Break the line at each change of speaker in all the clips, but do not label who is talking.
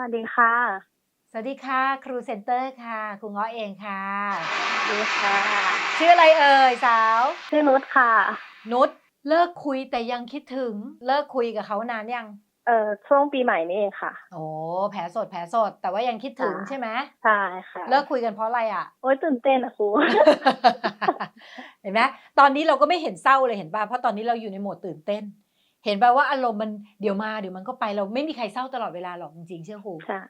สวัสดีค่ะ
สวัสดีค่ะ ครูเซ็นเตอร์ค่ะครูง้อเองค่ะ
สวัสดีค่ะ
ชื่ออะไรเอ่ยสาว
ชื่อนุชค่ะ
นุชเลิกคุยแต่ยังคิดถึงเลิกคุยกับเขานานยัง
เอ่อช่วงปีใหม่นี่เองค่ะ
โอ้แผลสดแผลสด แต่ว่ายังคิดถึง
ค่ะ
ใช่ไหม
ใช่ค่ะ
เลิกคุยกันเพราะอะไรอะ
โอ๊ยตื่นเต้นอะครู
เห็นไหมตอนนี้เราก็ไม่เห็นเศร้าเลยเห็นป่ะเพราะตอนนี้เราอยู่ในโหมดตื่นเต้น เห็นป่ะว่าอารมณ์มันเดี๋ยวมาเดี๋ยวมันก็ไปเราไม่มีใครเศร้าตลอดเวลาหรอกจริงๆเชื่อครู
ใช่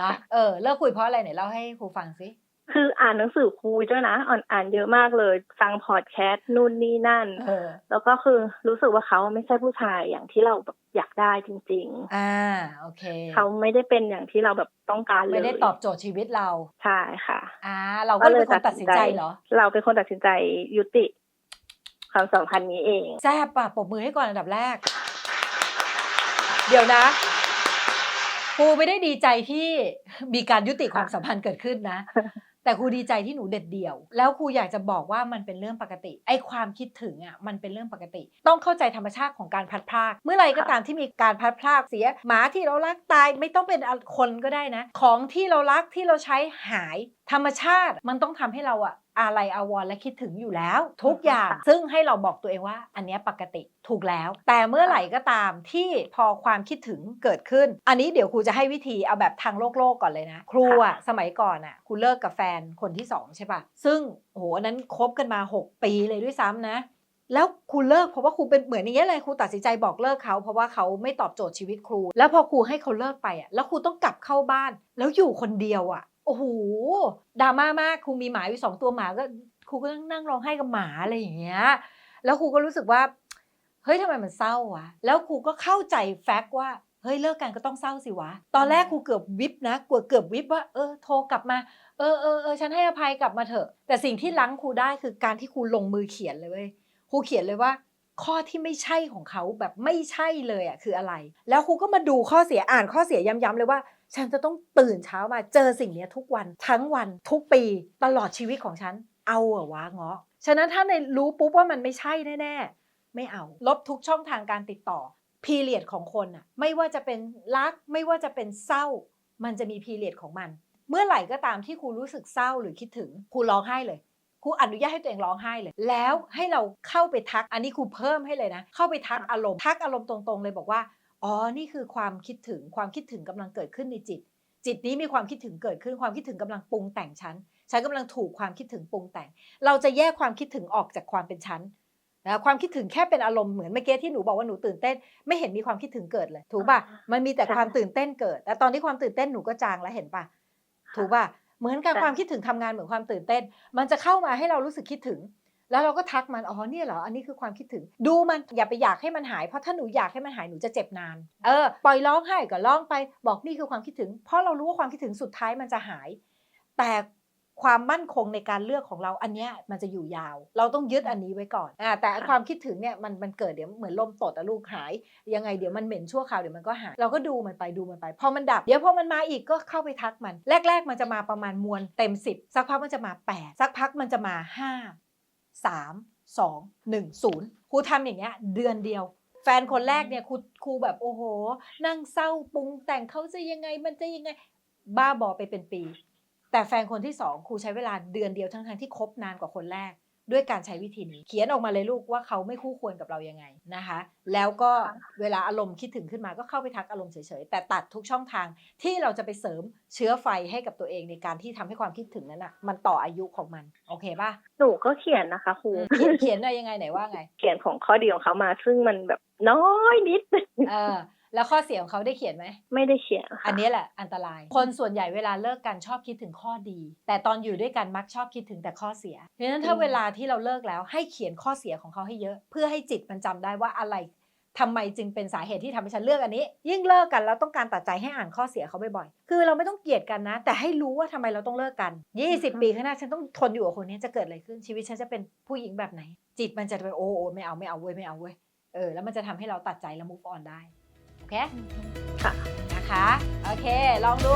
นะเออเลิกคุยเพราะอะไรไหนเล่าให้ครูฟังสิ
คืออ่านหนังสือครูด้วยนะอ่านอ่านเยอะมากเลย ฟังพอดแคสต์นู่นนี่นั่น
เออ
แล้วก็คือรู้สึกว่าเขาไม่ใช่ผู้ชายอย่างที่เราแบบอยากได้จริง
อ่าโอเค
ๆเขาไม่ได้เป็นอย่างที่เราแบบต้องการเลย
ไม่ได้ตอบโจทย์ชีวิตเรา
ใช่ค่ะ
อ่า เราก็เลยเป็นคนตัดสินใจเหรอ
เราเป็นคนตัดสินใจยุติ ความสัมพันธ์นี้เอง
แซ่บป่ะปรบมือให้ก่อนอันดับแรก เดี๋ยวนะครูไม่ได้ดีใจที่มีการยุติความสัมพันธ์เกิดขึ้นนะ แต่ครูดีใจที่หนูเด็ดเดี่ยว แล้วครูอยากจะบอกว่ามันเป็นเรื่องปกติ ไอ้ความคิดถึงอะมันเป็นเรื่องปกติ ต้องเข้าใจธรรมชาติของการพัดพรากเมื่อไหรก็ตามที่มีการพัดพรากเสีย หมาที่เรารักตายไม่ต้องเป็นคนก็ได้นะ ของที่เรารักที่เราใช้หาย ธรรมชาติมันต้องทำให้เราอะ อะไรอาวรณ์และคิดถึงอยู่แล้ว ทุกอย่าง
ค่ะ
ซึ่งให้เราบอกตัวเองว่า อันเนี้ยปกติถูกแล้ว แต่เมื่อไหร่ก็ตามที่พอความคิดถึงเกิดขึ้น อันนี้เดี๋ยวครูจะให้วิธีเอาแบบทางโลกโลกก่อนเลยนะ ครูอะสมัยก่อนอะครูเลิกกับแฟนคนที่สองใช่ปะซึ่งโอ้โหอันนั้นคบกันมา 6 ปีเลยด้วยซ้ำนะแล้วครูเลิกเพราะว่าครูเป็นเหมือนอย่างเงี้ยเลยครูตัดสินใจบอกเลิกเขา เพราะว่าเขาไม่ตอบโจทย์ชีวิตครู แล้วพอครูให้เขาเลิกไปอะแล้วครูต้องกลับเข้าบ้าน แล้วอยู่คนเดียวอะ โอ้โหดราม่ามากครูมีหมาอยู่สองตัวหมาก็ครูก็นั่งร้องไห้กับหมาอะไรอย่างเงี้ย แล้วครูก็รู้สึกว่า เฮ้ยทำไมมันเศร้าวะ แล้วครูก็เข้าใจแฟกต์ว่า เฮ้ยเลิกกันก็ต้องเศร้าสิวะ ตอนแรกครูเกือบวิบนะกลัวเกือบวิบว่า เออโทรกลับมา เออเออเออฉันให้อภัยกลับมาเถอะ แต่สิ่งที่ล้างครูได้คือการที่ครูลงมือเขียนเลยเว้ย ครูเขียนเลยว่า ข้อที่ไม่ใช่ของเขาแบบไม่ใช่เลยอะคืออะไร แล้วครูก็มาดูข้อเสียอ่านข้อเสียย้ำๆเลยว่า ฉันจะต้องตื่นเช้ามาเจอสิ่งนี้ทุกวันทั้งวันทุกปีตลอดชีวิตของฉัน เอาเหรอวะเงาะฉะนั้นถ้าในรู้ปุ๊บว่ามันไม่ใช่แน่ๆ ไม่เอาลบทุกช่องทางการติดต่อพีเรียดของคนอะไม่ว่าจะเป็นรักไม่ว่าจะเป็นเศร้า มันจะมีพีเรียดของมัน เมื่อไหร่ก็ตามที่ครูรู้สึกเศร้าหรือคิดถึงครูร้องไห้เลยครูอนุญาตให้ตัวเองร้องไห้เลย แล้วให้เราเข้าไปทักอันนี้ครูเพิ่มให้เลยนะ เข้าไปทักอารมณ์ทักอารมณ์ตรงๆเลยบอกว่า อ๋อ นี่คือความคิดถึง ความคิดถึงกำลังเกิดขึ้นในจิต จิตนี้มีความคิดถึงเกิดขึ้น ความคิดถึงกำลังปรุงแต่งฉัน ฉันกำลังถูกความคิดถึงปรุงแต่ง เราจะแยกความคิดถึงออกจากความเป็นฉันนะความคิดถึงแค่เป็นอารมณ์เหมือนเมื่อกี้ที่หนูบอกว่าหนูตื่นเต้น ไม่เห็นมีความคิดถึงเกิดเลย ถูกป่ะ มันมีแต่
ใช่
ความตื่นเต้นเกิด แต่ตอนที่ความตื่นเต้นหนูก็จางแล้วเห็นป่ะ ถูกป่ะ เหมือนกับ
ใช่
ความคิดถึงทำงานเหมือนความตื่นเต้น มันจะเข้ามาให้เรารู้สึกคิดถึง แล้วเราก็ทักมันอ๋อเนี่ยเหรออันนี้คือความคิดถึง ดูมันอย่าไปอยากให้มันหายเพราะถ้าหนูอยากให้มันหายหนูจะเจ็บนาน เออปล่อยร้องไห้ก็ร้องไป บอกนี่คือความคิดถึง เพราะเรารู้ว่าความคิดถึงสุดท้ายมันจะหาย แต่ความมั่นคงในการเลือกของเราอันเนี้ยมันจะอยู่ยาว เราต้องยึดอันนี้ไว้ก่อนอ่าแต่ความคิดถึงเนี่ยมันมันเกิดเดี๋ยวเหมือนลมตดอะลูกหาย ยังไงเดี๋ยวมันเหม็นชั่วคราวเดี๋ยวมันก็หาย เราก็ดูมันไปดูมันไป พอมันดับ เดี๋ยวพอมันมาอีกก็เข้าไปทักมัน แรก ๆ มันจะมาประมาณมวลเต็ม 10 สักพักมันจะมา 8 สักพักมันจะมา 5 3 2 1 0ครูทำอย่างเงี้ยเดือนเดียว แฟนคนแรกเนี่ยครูครูแบบโอ้โห นั่งเศร้าปรุงแต่งเขาจะยังไงมันจะยังไง บ้าบอไปเป็นปี แต่แฟนคนที่สองครูใช้เวลาเดือนเดียวทั้งๆที่คบนานกว่าคนแรก ด้วยการใช้วิธีนี้ เขียนออกมาเลยลูกว่าเขาไม่คู่ควรกับเรายังไงนะคะ แล้วก็เวลาอารมณ์คิดถึงขึ้นมาก็เข้าไปทักอารมณ์เฉยๆ แต่ตัดทุกช่องทางที่เราจะไปเสริมเชื้อไฟให้กับตัวเองในการที่ทำให้ความคิดถึงนั้นอะมันต่ออายุของมันโอเคป่ะ
หนูก็เขียนนะคะครู
เขียนเขียนได้ยังไงไหนว่าไง
เขียนของข้อดีของเขามาซึ่งมันแบบน้อยนิด
เออ แล้วข้อเสียของเขาได้เขียนไหม
ไม่ได้เขียนค่ะ
อันนี้แหละอันตราย คนส่วนใหญ่เวลาเลิกกันชอบคิดถึงข้อดี แต่ตอนอยู่ด้วยกันมักชอบคิดถึงแต่ข้อเสียเพราะฉะนั้นถ้าเวลาที่เราเลิกแล้วให้เขียนข้อเสียของเขาให้เยอะ เพื่อให้จิตมันจำได้ว่าอะไรทำไมจึงเป็นสาเหตุที่ทำให้ฉันเลือกอันนี้ ยิ่งเลิกกันแล้วต้องการตัดใจให้อ่านข้อเสียเขาบ่อยๆ คือเราไม่ต้องเกลียดกันนะ แต่ให้รู้ว่าทำไมเราต้องเลิกกัน 20 ปีข้างหน้าฉันต้องทนอยู่กับคนนี้จะเกิดอะไรขึ้นชีวิตฉันจะเป็นผู้หญิงแบบไหน จิตมันจะไปโอ้โอ้ไม่เอาไม่เอาเว้ยไม่เอาเว้ยเออแล้วมันจะทำให้เราตัดใจแล้ว move on ได้ โอเค
ค่ะ
นะคะ โอเค ลองดู